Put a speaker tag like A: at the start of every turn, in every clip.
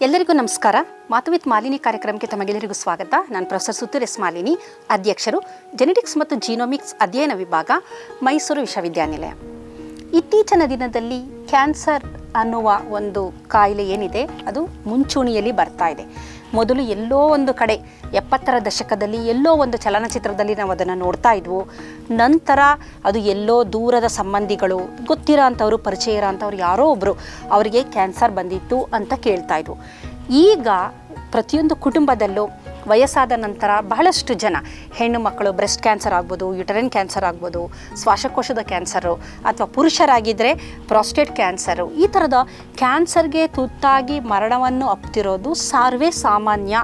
A: ಎಲ್ಲರಿಗೂ ನಮಸ್ಕಾರ. ಮಾತು ವಿತ್ ಮಾಲಿನಿ ಕಾರ್ಯಕ್ರಮಕ್ಕೆ ತಮಗೆಲ್ಲರಿಗೂ ಸ್ವಾಗತ. ನಾನು ಪ್ರೊಫೆಸರ್ ಸುತ್ತೂರ್ ಎಸ್ ಮಾಲಿನಿ, ಅಧ್ಯಕ್ಷರು ಜೆನೆಟಿಕ್ಸ್ ಮತ್ತು ಜೀನೋಮಿಕ್ಸ್ ಅಧ್ಯಯನ ವಿಭಾಗ, ಮೈಸೂರು ವಿಶ್ವವಿದ್ಯಾನಿಲಯ. ಇತ್ತೀಚಿನ ದಿನದಲ್ಲಿ ಕ್ಯಾನ್ಸರ್ ಅನ್ನುವ ಒಂದು ಕಾಯಿಲೆ ಏನಿದೆ, ಅದು ಮುಂಚೂಣಿಯಲ್ಲಿ ಬರ್ತಾ ಇದೆ. ಮೊದಲು ಎಲ್ಲೋ ಒಂದು ಕಡೆ ಎಪ್ಪತ್ತರ ದಶಕದಲ್ಲಿ ಎಲ್ಲೋ ಒಂದು ಚಲನಚಿತ್ರದಲ್ಲಿ ನಾವು ಅದನ್ನು ನೋಡ್ತಾ ಇದ್ವು. ನಂತರ ಅದು ಎಲ್ಲೋ ದೂರದ ಸಂಬಂಧಿಗಳು ಗೊತ್ತಿರೋ ಅಂಥವ್ರು ಪರಿಚಯ ಇರೋ ಅಂಥವ್ರು ಯಾರೋ ಒಬ್ಬರು ಅವರಿಗೆ ಕ್ಯಾನ್ಸರ್ ಬಂದಿತ್ತು ಅಂತ ಕೇಳ್ತಾ ಇದ್ವು. ಈಗ ಪ್ರತಿಯೊಂದು ಕುಟುಂಬದಲ್ಲೂ ವಯಸ್ಸಾದ ನಂತರ ಬಹಳಷ್ಟು ಜನ ಹೆಣ್ಣು ಮಕ್ಕಳು ಬ್ರೆಸ್ಟ್ ಕ್ಯಾನ್ಸರ್ ಆಗ್ಬೋದು, ಯುಟರಿನ್ ಕ್ಯಾನ್ಸರ್ ಆಗ್ಬೋದು, ಶ್ವಾಸಕೋಶದ ಕ್ಯಾನ್ಸರು ಅಥವಾ ಪುರುಷರಾಗಿದ್ದರೆ ಪ್ರಾಸ್ಟೇಟ್ ಕ್ಯಾನ್ಸರು. ಈ ಥರದ ಕ್ಯಾನ್ಸರ್ಗೆ ತುತ್ತಾಗಿ ಮರಣವನ್ನು ಅಪ್ತಿರೋದು ಸಾರ್ವೇ ಸಾಮಾನ್ಯ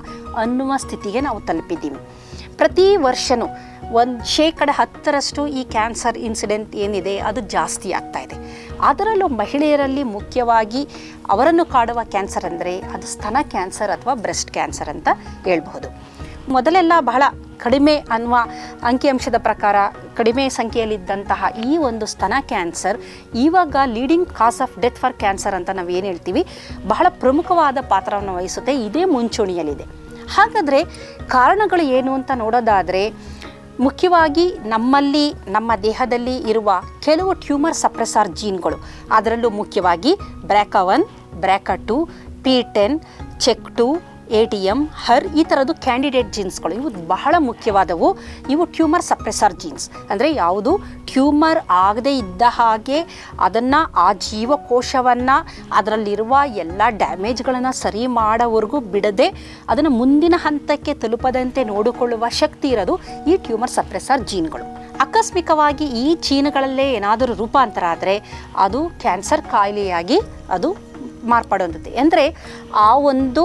A: ಅನ್ನುವ ಸ್ಥಿತಿಗೆ ನಾವು ತಲುಪಿದ್ದೀವಿ. ಪ್ರತಿ ವರ್ಷನೂ ಒಂದು ಶೇಕಡ ಹತ್ತರಷ್ಟು ಈ ಕ್ಯಾನ್ಸರ್ ಇನ್ಸಿಡೆಂಟ್ ಏನಿದೆ, ಅದು ಜಾಸ್ತಿ ಆಗ್ತಾ ಇದೆ. ಅದರಲ್ಲೂ ಮಹಿಳೆಯರಲ್ಲಿ ಮುಖ್ಯವಾಗಿ ಅವರನ್ನು ಕಾಡುವ ಕ್ಯಾನ್ಸರ್ ಅಂದರೆ ಅದು ಸ್ತನ ಕ್ಯಾನ್ಸರ್ ಅಥವಾ ಬ್ರೆಸ್ಟ್ ಕ್ಯಾನ್ಸರ್ ಅಂತ ಹೇಳಬಹುದು. ಮೊದಲೆಲ್ಲ ಬಹಳ ಕಡಿಮೆ ಅನ್ನುವ ಅಂಕಿಅಂಶದ ಪ್ರಕಾರ ಕಡಿಮೆ ಸಂಖ್ಯೆಯಲ್ಲಿದ್ದಂತಹ ಈ ಒಂದು ಸ್ತನ ಕ್ಯಾನ್ಸರ್ ಇವಾಗ leading cause of death for cancer ಅಂತ ನಾವು ಏನು ಹೇಳ್ತೀವಿ, ಬಹಳ ಪ್ರಮುಖವಾದ ಪಾತ್ರವನ್ನು ವಹಿಸುತ್ತೆ. ಇದೇ ಮುಂಚೂಣಿಯಲ್ಲಿದೆ. ಹಾಗಾದರೆ ಕಾರಣಗಳು ಏನು ಅಂತ ನೋಡೋದಾದರೆ, ಮುಖ್ಯವಾಗಿ ನಮ್ಮಲ್ಲಿ, ನಮ್ಮ ದೇಹದಲ್ಲಿ ಇರುವ ಕೆಲವು ಟ್ಯೂಮರ್ ಸಪ್ರೆಸಾರ್ ಜೀನ್ಗಳು. ಅದರಲ್ಲೂ ಮುಖ್ಯವಾಗಿ BRCA one, BRCA two, P ten, CHEK two A T M HER, ಈ ಥರದ್ದು ಕ್ಯಾಂಡಿಡೇಟ್ ಜೀನ್ಸ್ಗಳು. ಇವು ಬಹಳ ಮುಖ್ಯವಾದವು. ಇವು ಟ್ಯೂಮರ್ ಸಪ್ರೆಸರ್ ಜೀನ್ಸ್. ಅಂದರೆ ಯಾವುದು? ಟ್ಯೂಮರ್ ಆಗದೇ ಇದ್ದ ಹಾಗೆ ಅದನ್ನು ಆ ಜೀವಕೋಶವನ್ನು ಅದರಲ್ಲಿರುವ ಎಲ್ಲ ಡ್ಯಾಮೇಜ್ಗಳನ್ನು ಸರಿ ಮಾಡೋವರೆಗೂ ಬಿಡದೆ ಅದನ್ನು ಮುಂದಿನ ಹಂತಕ್ಕೆ ತಲುಪದಂತೆ ನೋಡಿಕೊಳ್ಳುವ ಶಕ್ತಿ ಇರೋದು ಈ ಟ್ಯೂಮರ್ ಸಪ್ರೆಸರ್ ಜೀನ್ಗಳು. ಆಕಸ್ಮಿಕವಾಗಿ ಈ ಜೀನ್ಗಳಲ್ಲೇ ಏನಾದರೂ ರೂಪಾಂತರ ಆದರೆ ಅದು ಕ್ಯಾನ್ಸರ್ ಕಾಯಿಲೆಯಾಗಿ ಅದು ಮಾರ್ಪಾಡುವಂಥದ್ದು ಅಂದರೆ ಆ ಒಂದು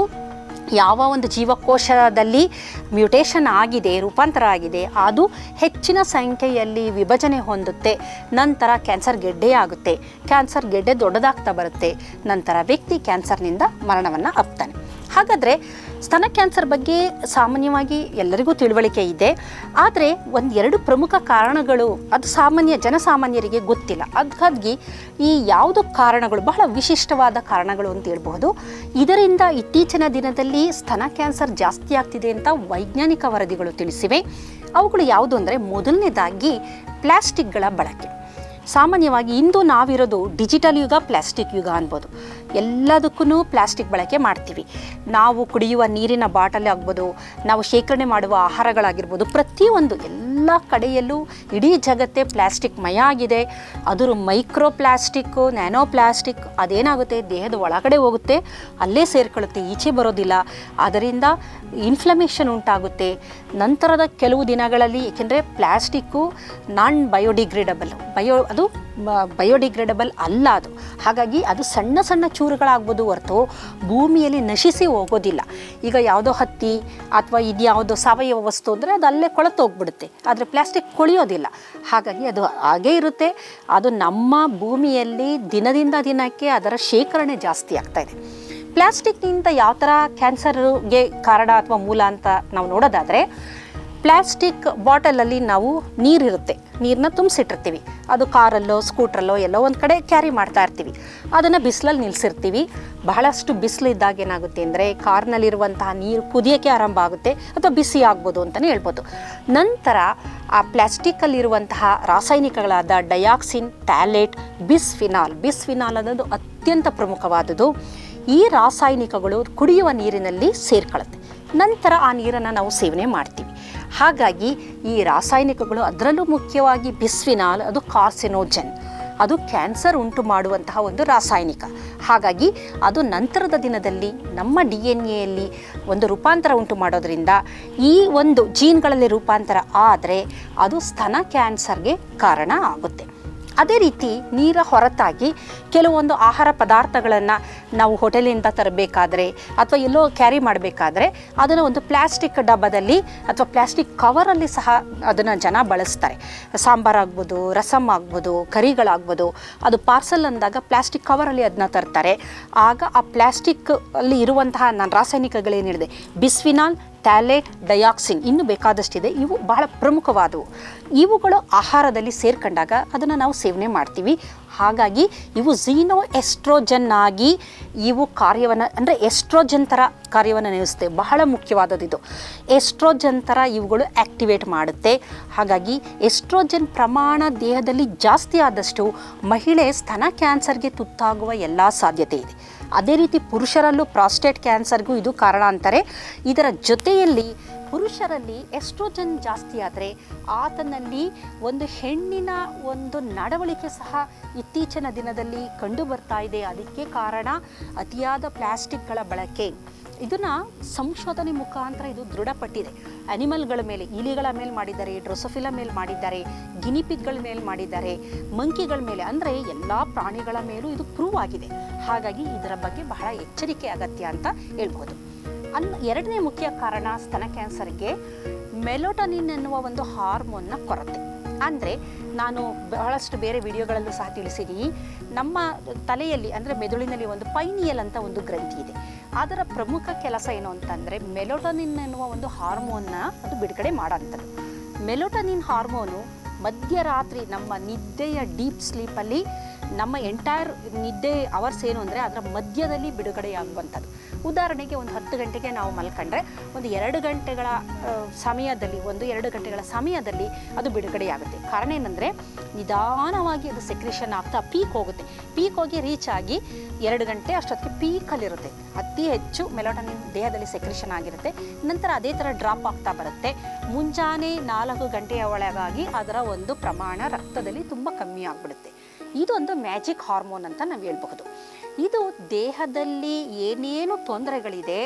A: ಯಾವ ಒಂದು ಜೀವಕೋಶದಲ್ಲಿ ಮ್ಯೂಟೇಷನ್ ಆಗಿದೆ, ರೂಪಾಂತರ ಆಗಿದೆ, ಅದು ಹೆಚ್ಚಿನ ಸಂಖ್ಯೆಯಲ್ಲಿ ವಿಭಜನೆ ಹೊಂದುತ್ತೆ. ನಂತರ ಕ್ಯಾನ್ಸರ್ ಗೆಡ್ಡೆ ಆಗುತ್ತೆ. ಕ್ಯಾನ್ಸರ್ ಗೆಡ್ಡೆ ದೊಡ್ಡದಾಗ್ತಾ ಬರುತ್ತೆ. ನಂತರ ವ್ಯಕ್ತಿ ಕ್ಯಾನ್ಸರ್ನಿಂದ ಮರಣವನ್ನು ಅಪ್ತಾನೆ. ಹಾಗಾದರೆ ಸ್ತನ ಕ್ಯಾನ್ಸರ್ ಬಗ್ಗೆ ಸಾಮಾನ್ಯವಾಗಿ ಎಲ್ಲರಿಗೂ ತಿಳುವಳಿಕೆ ಇದೆ. ಆದರೆ ಒಂದೆರಡು ಪ್ರಮುಖ ಕಾರಣಗಳು ಅದು ಸಾಮಾನ್ಯ ಜನಸಾಮಾನ್ಯರಿಗೆ ಗೊತ್ತಿಲ್ಲ. ಅದಕ್ಕಾಗಿ ಈ ಯಾವುದು ಕಾರಣಗಳು ಬಹಳ ವಿಶಿಷ್ಟವಾದ ಕಾರಣಗಳು ಅಂತ ಹೇಳ್ಬಹುದು. ಇದರಿಂದ ಇತ್ತೀಚಿನ ದಿನದಲ್ಲಿ ಸ್ತನ ಕ್ಯಾನ್ಸರ್ ಜಾಸ್ತಿ ಆಗ್ತಿದೆ ಅಂತ ವೈಜ್ಞಾನಿಕ ವರದಿಗಳು ತಿಳಿಸಿವೆ. ಅವುಗಳು ಯಾವುದು ಅಂದರೆ ಮೊದಲನೇದಾಗಿ ಪ್ಲಾಸ್ಟಿಕ್ಗಳ ಬಳಕೆ. ಸಾಮಾನ್ಯವಾಗಿ ಇಂದು ನಾವಿರೋದು ಡಿಜಿಟಲ್ ಯುಗ, ಪ್ಲಾಸ್ಟಿಕ್ ಯುಗ ಅನ್ಬೋದು. ಎಲ್ಲದಕ್ಕೂ ಪ್ಲಾಸ್ಟಿಕ್ ಬಳಕೆ ಮಾಡ್ತೀವಿ. ನಾವು ಕುಡಿಯುವ ನೀರಿನ ಬಾಟಲ್ ಆಗ್ಬೋದು, ನಾವು ಶೇಖರಣೆ ಮಾಡುವ ಆಹಾರಗಳಾಗಿರ್ಬೋದು, ಪ್ರತಿಯೊಂದು ಎಲ್ಲ ಕಡೆಯಲ್ಲೂ ಇಡೀ ಜಗತ್ತೇ ಪ್ಲಾಸ್ಟಿಕ್ ಮಯ ಆಗಿದೆ. ಅದರ ಮೈಕ್ರೋ ಪ್ಲಾಸ್ಟಿಕ್ಕು ನ್ಯಾನೋ ಪ್ಲಾಸ್ಟಿಕ್ ಅದೇನಾಗುತ್ತೆ? ದೇಹದ ಒಳಗಡೆ ಹೋಗುತ್ತೆ. ಅಲ್ಲೇ ಸೇರ್ಕೊಳ್ಳುತ್ತೆ, ಈಚೆ ಬರೋದಿಲ್ಲ. ಅದರಿಂದ ಇನ್ಫ್ಲಮೇಷನ್ ಉಂಟಾಗುತ್ತೆ. ನಂತರದ ಕೆಲವು ದಿನಗಳಲ್ಲಿ ಏಕೆಂದರೆ ಪ್ಲಾಸ್ಟಿಕ್ಕು ನಾನ್ ಬಯೋಡಿಗ್ರೇಡಬಲ್ ಬಯೋ ಅದು ಬಯೋಡಿಗ್ರೇಡಬಲ್ ಅಲ್ಲ ಅದು. ಹಾಗಾಗಿ ಅದು ಸಣ್ಣ ಸಣ್ಣ ಚೂರುಗಳಾಗ್ಬೋದು ಹೊರತು ಭೂಮಿಯಲ್ಲಿ ನಶಿಸಿ ಹೋಗೋದಿಲ್ಲ. ಈಗ ಯಾವುದೋ ಹತ್ತಿ ಅಥವಾ ಇದು ಯಾವುದೋ ಸಾವಯವ ವಸ್ತು ಅಂದರೆ ಅದು ಅಲ್ಲೇ ಕೊಳತು ಹೋಗ್ಬಿಡುತ್ತೆ ಆದರೆ ಪ್ಲಾಸ್ಟಿಕ್ ಕೊಳೆಯೋದಿಲ್ಲ ಹಾಗಾಗಿ ಅದು ಹಾಗೇ ಇರುತ್ತೆ. ಅದು ನಮ್ಮ ಭೂಮಿಯಲ್ಲಿ ದಿನದಿಂದ ದಿನಕ್ಕೆ ಅದರ ಶೇಖರಣೆ ಜಾಸ್ತಿ ಆಗ್ತಾ ಇದೆ. ಪ್ಲಾಸ್ಟಿಕ್ನಿಂದ ಯಾವ ಥರ ಕ್ಯಾನ್ಸರ್ಗೆ ಕಾರಣ ಅಥವಾ ಮೂಲ ಅಂತ ನಾವು ನೋಡೋದಾದರೆ, ಪ್ಲಾಸ್ಟಿಕ್ ಬಾಟಲಲ್ಲಿ ನಾವು ನೀರಿರುತ್ತೆ. ನೀರನ್ನ ತುಂಬಿಸಿಟ್ಟಿರ್ತೀವಿ. ಅದು ಕಾರಲ್ಲೋ, ಸ್ಕೂಟ್ರಲ್ಲೋ ಎಲ್ಲೋ ಒಂದು ಕಡೆ ಕ್ಯಾರಿ ಮಾಡ್ತಾ ಇರ್ತೀವಿ. ಅದನ್ನು ಬಿಸಿಲಲ್ಲಿ ನಿಲ್ಲಿಸಿರ್ತೀವಿ ಬಹಳಷ್ಟು ಬಿಸಿಲು ಇದ್ದಾಗ ಏನಾಗುತ್ತೆ ಅಂದರೆ ಕಾರ್ನಲ್ಲಿರುವಂತಹ ನೀರು ಕುದಿಯೋಕ್ಕೆ ಆರಂಭ ಆಗುತ್ತೆ ಅಥವಾ ಬಿಸಿ ಆಗ್ಬೋದು ಅಂತಲೇ ಹೇಳ್ಬೋದು. ನಂತರ ಆ ಪ್ಲ್ಯಾಸ್ಟಿಕ್ಕಲ್ಲಿರುವಂತಹ ರಾಸಾಯನಿಕಗಳಾದ ಡಯಾಕ್ಸಿನ್ ಟ್ಯಾಲೆಟ್ ಬಿಸ್ಫಿನಾಲ್. ಬಿಸ್ಫಿನಾಲ್ ಅನ್ನೋದು ಅತ್ಯಂತ ಪ್ರಮುಖವಾದುದು ಈ ರಾಸಾಯನಿಕಗಳು ಕುಡಿಯುವ ನೀರಿನಲ್ಲಿ ಸೇರ್ಕೊಳ್ಳುತ್ತೆ ನಂತರ ಆ ನೀರನ್ನು ನಾವು ಸೇವನೆ ಮಾಡ್ತೀವಿ. ಹಾಗಾಗಿ ಈ ರಾಸಾಯನಿಕಗಳು ಅದರಲ್ಲೂ ಮುಖ್ಯವಾಗಿ ಬಿಸ್ವಿನಾಲ್, ಅದು ಕಾರ್ಸಿನೋಜನ್. ಅದು ಕ್ಯಾನ್ಸರ್ ಉಂಟು ಮಾಡುವಂತಹ ಒಂದು ರಾಸಾಯನಿಕ. ಹಾಗಾಗಿ ಅದು ನಂತರದ ದಿನದಲ್ಲಿ ನಮ್ಮ ಡಿ ಎನ್ ಎಯಲ್ಲಿ ಒಂದು ರೂಪಾಂತರ ಉಂಟು ಮಾಡೋದರಿಂದ ಈ ಒಂದು ಜೀನ್ಗಳಲ್ಲಿ ರೂಪಾಂತರ ಆದರೆ ಅದು ಸ್ತನ ಕ್ಯಾನ್ಸರ್ಗೆ ಕಾರಣ ಆಗುತ್ತೆ. ಅದೇ ರೀತಿ ನೀರ ಹೊರತಾಗಿ ಕೆಲವೊಂದು ಆಹಾರ ಪದಾರ್ಥಗಳನ್ನು ನಾವು ಹೋಟೆಲಿಂದ ತರಬೇಕಾದ್ರೆ ಅಥವಾ ಎಲ್ಲೋ ಕ್ಯಾರಿ ಮಾಡಬೇಕಾದ್ರೆ ಅದನ್ನು ಒಂದು ಪ್ಲಾಸ್ಟಿಕ್ ಡಬ್ಬದಲ್ಲಿ ಅಥವಾ ಪ್ಲಾಸ್ಟಿಕ್ ಕವರಲ್ಲಿ ಸಹ ಅದನ್ನು ಜನ ಬಳಸ್ತಾರೆ. ಸಾಂಬಾರಾಗ್ಬೋದು ರಸಮ್ ಆಗ್ಬೋದು, ಕರಿಗಳಾಗ್ಬೋದು, ಅದು ಪಾರ್ಸಲ್ ಅಂದಾಗ ಪ್ಲಾಸ್ಟಿಕ್ ಕವರಲ್ಲಿ ಅದನ್ನ ತರ್ತಾರೆ. ಆಗ ಆ ಪ್ಲಾಸ್ಟಿಕ್ ಅಲ್ಲಿ ಇರುವಂತಹ ನಾನು ರಾಸಾಯನಿಕಗಳೇನಿದೆ, ಬಿಸ್ಫಿನಾಲ್ ಟ್ಯಾಲೆ ಡಯಾಕ್ಸಿನ್ ಇನ್ನು ಬೇಕಾದಷ್ಟಿದೆ. ಇವು ಬಹಳ ಪ್ರಮುಖವಾದವು. ಇವುಗಳು ಆಹಾರದಲ್ಲಿ ಸೇರ್ಕೊಂಡಾಗ ಅದನ್ನು ನಾವು ಸೇವನೆ ಮಾಡ್ತೀವಿ. ಹಾಗಾಗಿ ಇವು ಝೀನೋ ಎಸ್ಟ್ರೋಜನ್ ಆಗಿ ಇವು ಕಾರ್ಯವನ್ನು, ಅಂದರೆ ಎಸ್ಟ್ರೋಜನ್ ಥರ ಕಾರ್ಯವನ್ನು ನಿರ್ವಹಿಸುತ್ತೆ ಬಹಳ ಮುಖ್ಯವಾದದ್ದು ಇದು. ಎಸ್ಟ್ರೋಜನ್ ಥರ ಇವುಗಳು ಆ್ಯಕ್ಟಿವೇಟ್ ಮಾಡುತ್ತೆ. ಹಾಗಾಗಿ ಎಸ್ಟ್ರೋಜನ್ ಪ್ರಮಾಣ ದೇಹದಲ್ಲಿ ಜಾಸ್ತಿ ಆದಷ್ಟು ಮಹಿಳೆ ಸ್ತನ ಕ್ಯಾನ್ಸರ್ಗೆ ತುತ್ತಾಗುವ ಎಲ್ಲ ಸಾಧ್ಯತೆ ಇದೆ. ಅದೇ ರೀತಿ ಪುರುಷರಲ್ಲೂ ಪ್ರಾಸ್ಟೇಟ್ ಕ್ಯಾನ್ಸರ್ಗೂ ಇದು ಕಾರಣ ಅಂತಾರೆ. ಇದರ ಜೊತೆಯಲ್ಲಿ ಪುರುಷರಲ್ಲಿ ಎಸ್ಟ್ರೋಜನ್ ಜಾಸ್ತಿ ಆದರೆ ಆತನಲ್ಲಿ ಒಂದು ಹೆಣ್ಣಿನ ಒಂದು ನಡವಳಿಕೆ ಸಹ ಇತ್ತೀಚಿನ ದಿನದಲ್ಲಿ ಕಂಡು ಬರ್ತಾ ಇದೆ. ಅದಕ್ಕೆ ಕಾರಣ ಅತಿಯಾದ ಪ್ಲಾಸ್ಟಿಕ್ಗಳ ಬಳಕೆ. ಇದನ್ನು ಸಂಶೋಧನೆ ಮುಖಾಂತರ ಇದು ದೃಢಪಟ್ಟಿದೆ. ಅನಿಮಲ್ಗಳ ಮೇಲೆ, ಇಲಿಗಳ ಮೇಲೆ ಮಾಡಿದ್ದಾರೆ ಡ್ರೊಸೊಫಿಲ ಮೇಲೆ ಮಾಡಿದ್ದಾರೆ ಗಿನಿಪಿಗ್ಗಳ ಮೇಲೆ ಮಾಡಿದ್ದಾರೆ, ಮಂಕಿಗಳ ಮೇಲೆ, ಅಂದರೆ ಎಲ್ಲ ಪ್ರಾಣಿಗಳ ಮೇಲೂ ಇದು ಪ್ರೂವ್ ಆಗಿದೆ. ಹಾಗಾಗಿ ಇದರ ಬಗ್ಗೆ ಬಹಳ ಎಚ್ಚರಿಕೆ ಅಗತ್ಯ ಅಂತ ಹೇಳ್ಬೋದು. ಅನ್, ಎರಡನೇ ಮುಖ್ಯ ಕಾರಣ ಸ್ತನ ಕ್ಯಾನ್ಸರ್ಗೆ ಮೆಲೋಟನಿನ್ ಎನ್ನುವ ಒಂದು ಹಾರ್ಮೋನ್ನ ಕೊರತೆ. ಅಂದರೆ ನಾನು ಬಹಳಷ್ಟು ಬೇರೆ ವಿಡಿಯೋಗಳಲ್ಲೂ ಸಹ ತಿಳಿಸಿದ್ದೀನಿ ನಮ್ಮ ತಲೆಯಲ್ಲಿ ಅಂದರೆ ಮೆದುಳಿನಲ್ಲಿ ಒಂದು ಪೈನಿಯಲ್ ಅಂತ ಒಂದು ಗ್ರಂಥಿ ಇದೆ. ಅದರ ಪ್ರಮುಖ ಕೆಲಸ ಏನು ಅಂತಂದರೆ ಮೆಲೋಟನಿನ್ ಎನ್ನುವ ಒಂದು ಹಾರ್ಮೋನ್ನ ಅದು ಬಿಡುಗಡೆ ಮಾಡೋಂಥದ್ದು. ಮೆಲೋಟನಿನ್ ಹಾರ್ಮೋನು ಮಧ್ಯರಾತ್ರಿ ನಮ್ಮ ನಿದ್ದೆಯ ಡೀಪ್ ಸ್ಲೀಪಲ್ಲಿ ನಮ್ಮ ಎಂಟೈರ್ ನಿದ್ದೆ ಅವರ್ಸ್ ಏನು ಅಂದರೆ ಅದರ ಮಧ್ಯದಲ್ಲಿ ಬಿಡುಗಡೆಯಾಗುವಂಥದ್ದು ಉದಾಹರಣೆಗೆ ಒಂದು ಹತ್ತು ಗಂಟೆಗೆ ನಾವು ಮಲ್ಕೊಂಡ್ರೆ ಒಂದು ಎರಡು ಗಂಟೆಗಳ ಸಮಯದಲ್ಲಿ, ಒಂದು ಎರಡು ಗಂಟೆಗಳ ಸಮಯದಲ್ಲಿ ಅದು ಬಿಡುಗಡೆಯಾಗುತ್ತೆ ಕಾರಣ ಏನಂದರೆ ನಿಧಾನವಾಗಿ ಅದು ಸೆಕ್ರೇಷನ್ ಆಗ್ತಾ ಪೀಕ್ ಹೋಗುತ್ತೆ. ಪೀಕ್ ಹೋಗಿ ರೀಚ್ ಆಗಿ ಎರಡು ಗಂಟೆ ಅಷ್ಟೊತ್ತಿಗೆ ಪೀಕಲ್ಲಿರುತ್ತೆ ಅತಿ ಹೆಚ್ಚು ಮೆಲೋಟನಿನ್ ದೇಹದಲ್ಲಿ ಸೆಕ್ರೇಷನ್ ಆಗಿರುತ್ತೆ. ನಂತರ ಅದೇ ಥರ ಡ್ರಾಪ್ ಆಗ್ತಾ ಬರುತ್ತೆ. ಮುಂಜಾನೆ ನಾಲ್ಕು ಗಂಟೆಯ ಒಳಗಾಗಿ ಅದರ ಒಂದು ಪ್ರಮಾಣ ರಕ್ತದಲ್ಲಿ ತುಂಬ ಕಮ್ಮಿ ಆಗಿಬಿಡುತ್ತೆ. ಇದೊಂದು ಮ್ಯಾಜಿಕ್ ಹಾರ್ಮೋನ್ ಅಂತ ನಾವು ಹೇಳ್ಬಹುದು. ಇದು ದೇಹದಲ್ಲಿ ಏನೇನು ತೊಂದರೆಗಳಿದೆ,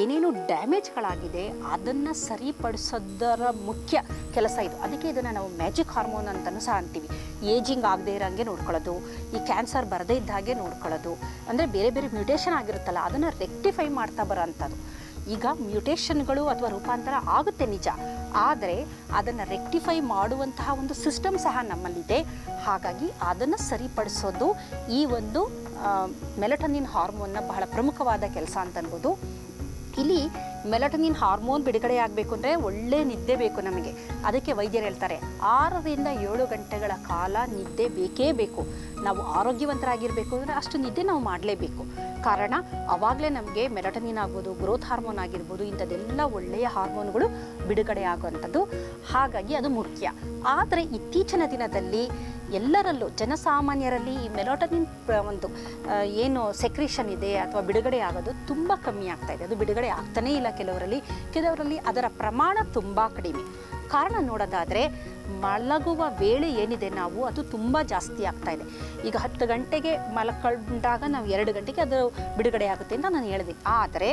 A: ಏನೇನು ಡ್ಯಾಮೇಜ್ಗಳಾಗಿದೆ, ಅದನ್ನು ಸರಿಪಡಿಸೋದರ ಮುಖ್ಯ ಕೆಲಸ ಇದು. ಅದಕ್ಕೆ ಇದನ್ನು ನಾವು ಮ್ಯಾಜಿಕ್ ಹಾರ್ಮೋನ್ ಅಂತಲೂ ಸಹ ಅಂತೀವಿ. ಏಜಿಂಗ್ ಆಗದೇ ಇರೋಂಗೆ ನೋಡ್ಕೊಳ್ಳೋದು, ಈ ಕ್ಯಾನ್ಸರ್ ಬರದೇ ಇದ್ದ ಹಾಗೆ ನೋಡ್ಕೊಳ್ಳೋದು, ಅಂದರೆ ಬೇರೆ ಬೇರೆ ಮ್ಯೂಟೇಷನ್ ಆಗಿರುತ್ತಲ್ಲ, ಅದನ್ನು ರೆಕ್ಟಿಫೈ ಮಾಡ್ತಾ ಬರೋ ಅಂಥದ್ದು ಈಗ ಮ್ಯೂಟೇಷನ್ಗಳು ಅಥವಾ ರೂಪಾಂತರ ಆಗುತ್ತೆ ನಿಜ. ಆದರೆ ಅದನ್ನು ರೆಕ್ಟಿಫೈ ಮಾಡುವಂತಹ ಒಂದು ಸಿಸ್ಟಮ್ ಸಹ ನಮ್ಮಲ್ಲಿದೆ. ಹಾಗಾಗಿ ಅದನ್ನು ಸರಿಪಡಿಸೋದು ಈ ಒಂದು ಮೆಲಟನಿನ್ ಹಾರ್ಮೋನ್ನ ಬಹಳ ಪ್ರಮುಖವಾದ ಕೆಲಸ ಅಂತ ಅನ್ಬೋದು ಇಲ್ಲಿ ಮೆಲಟನಿನ್ ಹಾರ್ಮೋನ್ ಬಿಡುಗಡೆ ಆಗಬೇಕು ಅಂದರೆ ಒಳ್ಳೆ ನಿದ್ದೆ ಬೇಕು ನಮಗೆ. ಅದಕ್ಕೆ ವೈದ್ಯರು ಹೇಳ್ತಾರೆ, ಆರರಿಂದ ಏಳು ಗಂಟೆಗಳ ಕಾಲ ನಿದ್ದೆ ಬೇಕೇ ಬೇಕು. ನಾವು ಆರೋಗ್ಯವಂತರಾಗಿರಬೇಕು ಅಂದರೆ ಅಷ್ಟು ನಿದ್ದೆ ನಾವು ಮಾಡಲೇಬೇಕು. ಕಾರಣ ಆವಾಗಲೇ ನಮಗೆ ಮೆಲಟನಿನ್ ಆಗ್ಬೋದು ಗ್ರೋತ್ ಹಾರ್ಮೋನ್ ಆಗಿರ್ಬೋದು, ಇಂಥದ್ದೆಲ್ಲ ಒಳ್ಳೆಯ ಹಾರ್ಮೋನ್ಗಳು ಬಿಡುಗಡೆ ಆಗುವಂಥದ್ದು. ಹಾಗಾಗಿ ಅದು ಮುಖ್ಯ. ಆದರೆ ಇತ್ತೀಚಿನ ದಿನದಲ್ಲಿ ಎಲ್ಲರಲ್ಲೂ ಜನಸಾಮಾನ್ಯರಲ್ಲಿ ಈ ಮೆಲೋಟನಿನ್ ಒಂದು ಏನು ಸೆಕ್ರೇಷನ್ ಇದೆ ಅಥವಾ ಬಿಡುಗಡೆ ಆಗೋದು ತುಂಬ ಕಮ್ಮಿ ಆಗ್ತಾ ಇದೆ. ಅದು ಬಿಡುಗಡೆ ಆಗ್ತಾನೇ ಇಲ್ಲ ಕೆಲವರಲ್ಲಿ. ಕೆಲವರಲ್ಲಿ ಅದರ ಪ್ರಮಾಣ ತುಂಬ ಕಡಿಮೆ. ಕಾರಣ ನೋಡೋದಾದರೆ ಮಲಗುವ ವೇಳೆ ಏನಿದೆ ನಾವು, ಅದು ತುಂಬ ಜಾಸ್ತಿ ಆಗ್ತಾ ಇದೆ. ಈಗ ಹತ್ತು ಗಂಟೆಗೆ ಮಲಕೊಂಡಾಗ ನಾವು ಎರಡು ಗಂಟೆಗೆ ಅದು ಬಿಡುಗಡೆ ಆಗುತ್ತೆ ಅಂತ ನಾನು ಹೇಳಿದೆ. ಆದರೆ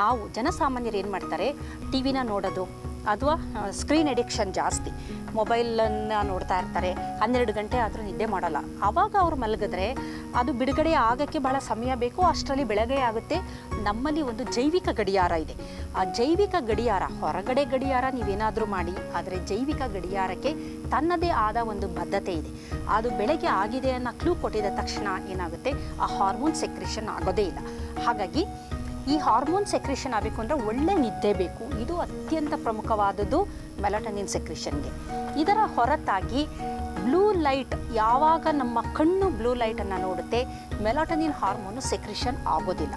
A: ನಾವು ಜನಸಾಮಾನ್ಯರು ಏನು ಮಾಡ್ತಾರೆ ಟಿ ವಿನ ನೋಡೋದು ಅಥವಾ ಸ್ಕ್ರೀನ್ ಎಡಿಕ್ಷನ್ ಜಾಸ್ತಿ. ಮೊಬೈಲನ್ನು ನೋಡ್ತಾ ಇರ್ತಾರೆ, ಹನ್ನೆರಡು ಗಂಟೆ ಆದರೂ ನಿದ್ದೆ ಮಾಡಲ್ಲ. ಆವಾಗ ಅವರು ಮಲಗಿದ್ರೆ ಅದು ಬಿಡುಗಡೆ ಆಗೋಕ್ಕೆ ಬಹಳ ಸಮಯ ಬೇಕು, ಅಷ್ಟರಲ್ಲಿ ಬೆಳಗ್ಗೆ ಆಗುತ್ತೆ. ನಮ್ಮಲ್ಲಿ ಒಂದು ಜೈವಿಕ ಗಡಿಯಾರ ಇದೆ. ಆ ಜೈವಿಕ ಗಡಿಯಾರ, ಹೊರಗಡೆ ಗಡಿಯಾರ ನೀವೇನಾದರೂ ಮಾಡಿ, ಆದರೆ ಜೈವಿಕ ಗಡಿಯಾರಕ್ಕೆ ತನ್ನದೇ ಆದ ಒಂದು ಬದ್ಧತೆ ಇದೆ. ಅದು ಬೆಳಗ್ಗೆ ಆಗಿದೆ ಅನ್ನೋ ಕ್ಲೂ ಕೊಟ್ಟಿದ ತಕ್ಷಣ ಏನಾಗುತ್ತೆ? ಆ ಹಾರ್ಮೋನ್ ಸೆಕ್ರೇಷನ್ ಆಗೋದೇ ಇಲ್ಲ. ಹಾಗಾಗಿ ಈ ಹಾರ್ಮೋನ್ ಸೆಕ್ರೇಷನ್ ಆಗಬೇಕು ಅಂದರೆ ಒಳ್ಳೆ ನಿದ್ದೆ ಬೇಕು. ಇದು ಅತ್ಯಂತ ಪ್ರಮುಖವಾದದ್ದು ಮೆಲಟನಿನ್ ಸೆಕ್ರೇಷನ್ಗೆ ಇದರ ಹೊರತಾಗಿ ಬ್ಲೂ ಲೈಟ್ ಯಾವಾಗ ನಮ್ಮ ಕಣ್ಣು ಬ್ಲೂ ಲೈಟನ್ನು ನೋಡುತ್ತೆ ಮೆಲಾಟನಿನ್ ಹಾರ್ಮೋನು ಸೆಕ್ರೇಷನ್ ಆಗೋದಿಲ್ಲ.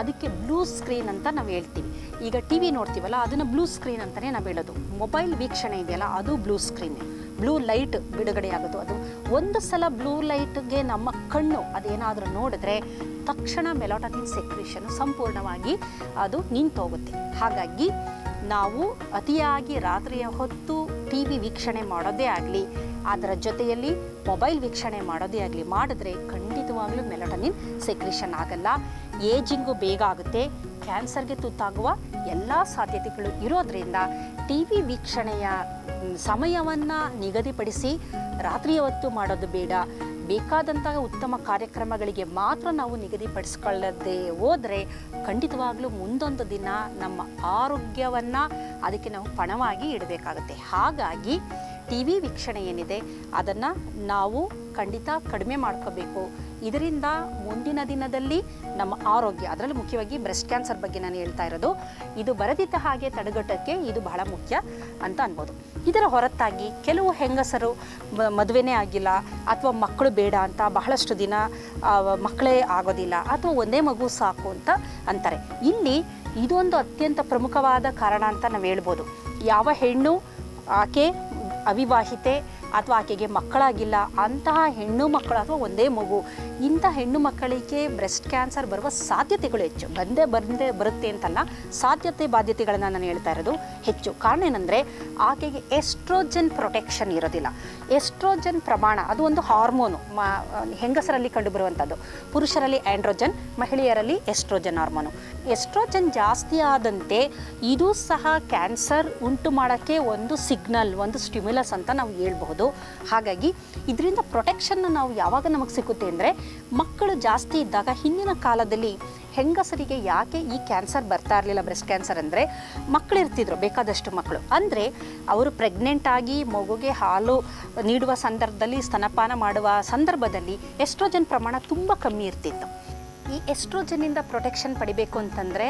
A: ಅದಕ್ಕೆ ಬ್ಲೂ ಸ್ಕ್ರೀನ್ ಅಂತ ನಾವು ಹೇಳ್ತೀವಿ. ಈಗ ಟಿ ವಿ ನೋಡ್ತೀವಲ್ಲ, ಅದನ್ನು ಬ್ಲೂ ಸ್ಕ್ರೀನ್ ಅಂತಲೇ ನಾವು ಹೇಳೋದು. ಮೊಬೈಲ್ ವೀಕ್ಷಣೆ ಇದೆಯಲ್ಲ, ಅದು ಬ್ಲೂ ಸ್ಕ್ರೀನ್ ಬ್ಲೂ ಲೈಟ್ ಬಿಡುಗಡೆಯಾಗೋದು ಅದು. ಒಂದು ಸಲ ಬ್ಲೂ ಲೈಟ್ಗೆ ನಮ್ಮ ಕಣ್ಣು ಅದೇನಾದರೂ ನೋಡಿದ್ರೆ ತಕ್ಷಣ ಮೆಲಾಟನಿನ್ ಸೆಕ್ರೇಷನ್ ಸಂಪೂರ್ಣವಾಗಿ ಅದು ನಿಂತೋಗುತ್ತೆ. ಹಾಗಾಗಿ ನಾವು ಅತಿಯಾಗಿ ರಾತ್ರಿಯ ಹೊತ್ತು ಟಿ ವಿ ವೀಕ್ಷಣೆ ಮಾಡೋದೇ ಆಗಲಿ, ಅದರ ಜೊತೆಯಲ್ಲಿ ಮೊಬೈಲ್ ವೀಕ್ಷಣೆ ಮಾಡೋದೇ ಆಗಲಿ ಮಾಡಿದ್ರೆ ಖಂಡಿತವಾಗಲೂ ಮೆಲಟನಿನ್ ಸೆಕ್ರೇಷನ್ ಆಗಲ್ಲ. ಏಜಿಂಗು ಬೇಗ ಆಗುತ್ತೆ. ಕ್ಯಾನ್ಸರ್ಗೆ ತುತ್ತಾಗುವ ಎಲ್ಲ ಸಾಧ್ಯತೆಗಳು ಇರೋದರಿಂದ ಟಿ ವಿ ವೀಕ್ಷಣೆಯ ಸಮಯವನ್ನು ನಿಗದಿಪಡಿಸಿ ರಾತ್ರಿಯ ಹೊತ್ತು ಮಾಡೋದು ಬೇಡ. ಬೇಕಾದಂತಹ ಉತ್ತಮ ಕಾರ್ಯಕ್ರಮಗಳಿಗೆ ಮಾತ್ರ ನಾವು ನಿಗದಿಪಡಿಸ್ಕೊಳ್ಳದೆ ಹೋದರೆ ಖಂಡಿತವಾಗ್ಲೂ ಮುಂದೊಂದು ದಿನ ನಮ್ಮ ಆರೋಗ್ಯವನ್ನು ಅದಕ್ಕೆ ನಾವು ಪಣವಾಗಿ ಇಡಬೇಕಾಗುತ್ತೆ. ಹಾಗಾಗಿ ಟಿ ವಿ ವೀಕ್ಷಣೆ ಏನಿದೆ, ಅದನ್ನು ನಾವು ಖಂಡಿತ ಕಡಿಮೆ ಮಾಡ್ಕೋಬೇಕು. ಇದರಿಂದ ಮುಂದಿನ ದಿನದಲ್ಲಿ ನಮ್ಮ ಆರೋಗ್ಯ, ಅದರಲ್ಲಿ ಮುಖ್ಯವಾಗಿ ಬ್ರೆಸ್ಟ್ ಕ್ಯಾನ್ಸರ್ ಬಗ್ಗೆ ನಾನು ಹೇಳ್ತಾ ಇರೋದು, ಇದು ಬರದಿದ್ದ ಹಾಗೆ ತಡೆಗಟ್ಟೋಕ್ಕೆ ಇದು ಬಹಳ ಮುಖ್ಯ ಅಂತ ಅನ್ಬೋದು. ಇದರ ಹೊರತಾಗಿ ಕೆಲವು ಹೆಂಗಸರು ಮದುವೆನೇ ಆಗಿಲ್ಲ, ಅಥವಾ ಮಕ್ಕಳು ಬೇಡ ಅಂತ ಬಹಳಷ್ಟು ದಿನ ಮಕ್ಕಳೇ ಆಗೋದಿಲ್ಲ, ಅಥವಾ ಒಂದೇ ಮಗು ಸಾಕು ಅಂತ ಅಂತಾರೆ. ಇಲ್ಲಿ ಇದೊಂದು ಅತ್ಯಂತ ಪ್ರಮುಖವಾದ ಕಾರಣ ಅಂತ ನಾವು ಹೇಳ್ಬೋದು. ಯಾವ ಹೆಣ್ಣು ಆಕೆ ಅವಿವಾಹಿತೆ ಅಥವಾ ಆಕೆಗೆ ಮಕ್ಕಳಾಗಿಲ್ಲ, ಅಂತಹ ಹೆಣ್ಣು ಮಕ್ಕಳು ಅಥವಾ ಒಂದೇ ಮಗು, ಇಂಥ ಹೆಣ್ಣು ಮಕ್ಕಳಿಗೆ ಬ್ರೆಸ್ಟ್ ಕ್ಯಾನ್ಸರ್ ಬರುವ ಸಾಧ್ಯತೆಗಳು ಹೆಚ್ಚು. ಬಂದೇ ಬಂದೇ ಬರುತ್ತೆ ಅಂತಲ್ಲ ಸಾಧ್ಯತೆ ಬಾಧ್ಯತೆಗಳನ್ನು ನಾನು ಹೇಳ್ತಾ ಇರೋದು ಹೆಚ್ಚು. ಕಾರಣ ಏನಂದರೆ ಆಕೆಗೆ ಎಸ್ಟ್ರೋಜನ್ ಪ್ರೊಟೆಕ್ಷನ್ ಇರೋದಿಲ್ಲ. ಎಸ್ಟ್ರೋಜನ್ ಪ್ರಮಾಣ ಅದು ಒಂದು ಹಾರ್ಮೋನು ಮ, ಹೆಂಗಸರಲ್ಲಿ ಕಂಡುಬರುವಂಥದ್ದು. ಪುರುಷರಲ್ಲಿ ಆ್ಯಂಡ್ರೋಜನ್ ಮಹಿಳೆಯರಲ್ಲಿ ಎಸ್ಟ್ರೋಜನ್ ಹಾರ್ಮೋನು ಎಸ್ಟ್ರೋಜನ್ ಜಾಸ್ತಿ ಆದಂತೆ ಇದು ಸಹ ಕ್ಯಾನ್ಸರ್ ಉಂಟು ಮಾಡೋಕ್ಕೆ ಒಂದು ಸಿಗ್ನಲ್ ಒಂದು ಸ್ಟಿಮ್ಯುಲಸ್ ಅಂತ ನಾವು ಹೇಳ್ಬಹುದು. ಹಾಗಾಗಿ ಇದರಿಂದ ಪ್ರೊಟೆಕ್ಷನ್ ನಾವು ಯಾವಾಗ ನಮಗೆ ಸಿಗುತ್ತೆ ಅಂದರೆ ಮಕ್ಕಳು ಜಾಸ್ತಿ ಇದ್ದಾಗ ಹಿಂದಿನ ಕಾಲದಲ್ಲಿ ಹೆಂಗಸರಿಗೆ ಯಾಕೆ ಈ ಕ್ಯಾನ್ಸರ್ ಬರ್ತಾ ಇರಲಿಲ್ಲ ಬ್ರೆಸ್ಟ್ ಕ್ಯಾನ್ಸರ್ ಅಂದರೆ ಮಕ್ಕಳು ಇರ್ತಿದ್ರು, ಬೇಕಾದಷ್ಟು ಮಕ್ಕಳು ಅಂದರೆ ಅವರು ಪ್ರೆಗ್ನೆಂಟ್ ಆಗಿ ಮಗುಗೆ ಹಾಲು ನೀಡುವ ಸಂದರ್ಭದಲ್ಲಿ ಸ್ತನಪಾನ ಮಾಡುವ ಸಂದರ್ಭದಲ್ಲಿ ಎಸ್ಟ್ರೋಜನ್ ಪ್ರಮಾಣ ತುಂಬ ಕಮ್ಮಿ ಇರ್ತಿತ್ತು. ಈ ಎಸ್ಟ್ರೋಜನ್ನಿಂದ ಪ್ರೊಟೆಕ್ಷನ್ ಪಡಿಬೇಕು ಅಂತಂದರೆ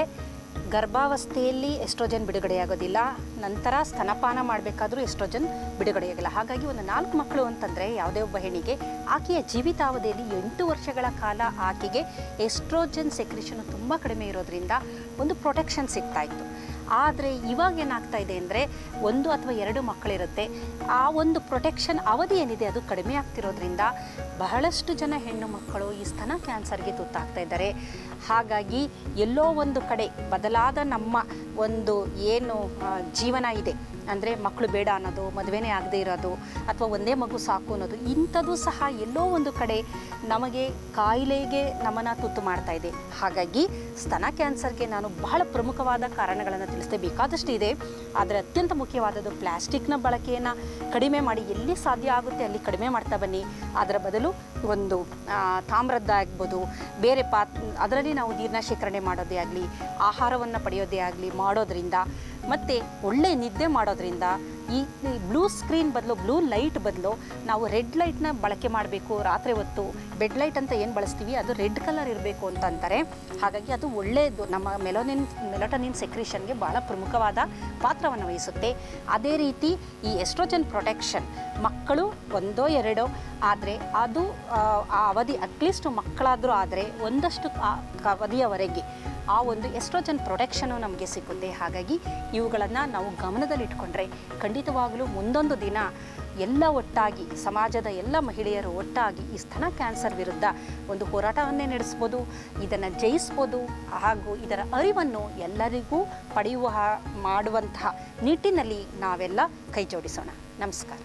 A: ಗರ್ಭಾವಸ್ಥೆಯಲ್ಲಿ ಎಸ್ಟ್ರೋಜನ್ ಬಿಡುಗಡೆಯಾಗೋದಿಲ್ಲ, ನಂತರ ಸ್ತನಪಾನ ಮಾಡಬೇಕಾದ್ರೂ ಎಸ್ಟ್ರೋಜನ್ ಬಿಡುಗಡೆಯಾಗಲ್ಲ. ಹಾಗಾಗಿ ಒಂದು ನಾಲ್ಕು ಮಕ್ಕಳು ಅಂತಂದರೆ ಯಾವುದೇ ಒಬ್ಬ ಹೆಣ್ಣಿಗೆ, ಆಕೆಯ ಜೀವಿತಾವಧಿಯಲ್ಲಿ ಎಂಟು ವರ್ಷಗಳ ಕಾಲ ಆಕೆಗೆ ಎಸ್ಟ್ರೋಜನ್ ಸೆಕ್ರೇಷನ್ ತುಂಬ ಕಡಿಮೆ ಇರೋದ್ರಿಂದ ಒಂದು ಪ್ರೊಟೆಕ್ಷನ್ ಸಿಗ್ತಾ ಇತ್ತು. ಆದರೆ ಇವಾಗ ಏನಾಗ್ತಾ ಇದೆ ಅಂದರೆ ಒಂದು ಅಥವಾ ಎರಡು ಮಕ್ಕಳಿರುತ್ತೆ. ಆ ಒಂದು ಪ್ರೊಟೆಕ್ಷನ್ ಅವಧಿ ಏನಿದೆ ಅದು ಕಡಿಮೆ ಆಗ್ತಿರೋದ್ರಿಂದ ಬಹಳಷ್ಟು ಜನ ಹೆಣ್ಣು ಮಕ್ಕಳು ಈ ಸ್ತನ ಕ್ಯಾನ್ಸರ್ಗೆ ತುತ್ತಾಗ್ತಾ ಇದ್ದಾರೆ. ಹಾಗಾಗಿ ಎಲ್ಲೋ ಒಂದು ಕಡೆ ಬದಲಾದ ನಮ್ಮ ಒಂದು ಏನು ಜೀವನ ಇದೆ. ಅಂದರೆ ಮಕ್ಕಳು ಬೇಡ ಅನ್ನೋದು, ಮದುವೆನೇ ಆಗದೆ ಇರೋದು, ಅಥವಾ ಒಂದೇ ಮಗು ಸಾಕು ಅನ್ನೋದು, ಇಂಥದ್ದು ಸಹ ಎಲ್ಲೋ ಒಂದು ಕಡೆ ನಮಗೆ ಕಾಯಿಲೆಗೆ ನಮ್ಮನ್ನು ತುತ್ತು ಮಾಡ್ತಾ ಇದೆ. ಹಾಗಾಗಿ ಸ್ತನ ಕ್ಯಾನ್ಸರ್ಗೆ ನಾನು ಬಹಳ ಪ್ರಮುಖವಾದ ಕಾರಣಗಳನ್ನು ತಿಳಿಸಿದೆ. ಬೇಕಾದಷ್ಟು ಇದೆ ಆದರೆ ಅತ್ಯಂತ ಮುಖ್ಯವಾದದ್ದು ಪ್ಲಾಸ್ಟಿಕ್ನ ಬಳಕೆಯನ್ನು ಕಡಿಮೆ ಮಾಡಿ ಎಲ್ಲಿ ಸಾಧ್ಯ ಆಗುತ್ತೆ ಅಲ್ಲಿ ಕಡಿಮೆ ಮಾಡ್ತಾ ಬನ್ನಿ. ಅದರ ಬದಲು ಒಂದು ತಾಮ್ರದ್ದಾಗ್ಬೋದು ಬೇರೆ ಪಾತ್, ಅದರಲ್ಲಿ ನಾವು ನೀರನ್ನ ಶೇಖರಣೆ ಮಾಡೋದೇ ಆಗಲಿ, ಆಹಾರವನ್ನು ಪಡೆಯೋದೇ ಆಗಲಿ ಮಾಡೋದ್ರಿಂದ ಮತ್ತು ಒಳ್ಳೆ ನಿದ್ದೆ ಮಾಡೋದ್ರಿಂದ ಈ ಬ್ಲೂ ಸ್ಕ್ರೀನ್ ಬದಲು ಬ್ಲೂ ಲೈಟ್ ಬದಲು ನಾವು ರೆಡ್ ಲೈಟ್ನ ಬಳಕೆ ಮಾಡಬೇಕು. ರಾತ್ರಿ ಹೊತ್ತು ಬೆಡ್ ಲೈಟ್ ಅಂತ ಏನು ಬಳಸ್ತೀವಿ? ಅದು ರೆಡ್ ಕಲರ್ ಇರಬೇಕು ಅಂತ ಅಂತಾರೆ. ಹಾಗಾಗಿ ಅದು ಒಳ್ಳೆಯದು ನಮ್ಮ ಮೆಲೋನಿನ್ ಮೆಲೋಟನಿನ್ ಸೆಕ್ರೇಷನ್ಗೆ ಭಾಳ ಪ್ರಮುಖವಾದ ಪಾತ್ರವನ್ನು ವಹಿಸುತ್ತೆ. ಅದೇ ರೀತಿ ಈ ಎಸ್ಟ್ರೋಜನ್ ಪ್ರೊಟೆಕ್ಷನ್ ಮಕ್ಕಳು ಒಂದೋ ಎರಡೋ ಆದರೆ ಅದು ಆ, ಅವಧಿ ಅಟ್ಲೀಸ್ಟ್ ಮಕ್ಕಳಾದರೂ ಆದರೆ ಒಂದಷ್ಟು ಅವಧಿಯವರೆಗೆ ಆ ಒಂದು ಎಸ್ಟ್ರೋಜನ್ ಪ್ರೊಟೆಕ್ಷನು ನಮಗೆ ಸಿಗುತ್ತೆ. ಹಾಗಾಗಿ ಇವುಗಳನ್ನು ನಾವು ಗಮನದಲ್ಲಿಟ್ಕೊಂಡ್ರೆ ಖಂಡಿತವಾಗಲೂ ಮುಂದೊಂದು ದಿನ ಎಲ್ಲ ಒಟ್ಟಾಗಿ, ಸಮಾಜದ ಎಲ್ಲ ಮಹಿಳೆಯರು ಒಟ್ಟಾಗಿ ಈ ಸ್ತನ ಕ್ಯಾನ್ಸರ್ ವಿರುದ್ಧ ಒಂದು ಹೋರಾಟವನ್ನೇ ನಡೆಸ್ಬೋದು, ಇದನ್ನು ಜಯಿಸ್ಬೋದು ಹಾಗೂ ಇದರ ಅರಿವನ್ನು ಎಲ್ಲರಿಗೂ ಪಡೆಯುವ ಮಾಡುವಂತಹ ನಿಟ್ಟಿನಲ್ಲಿ ನಾವೆಲ್ಲ ಕೈ ಜೋಡಿಸೋಣ ನಮಸ್ಕಾರ.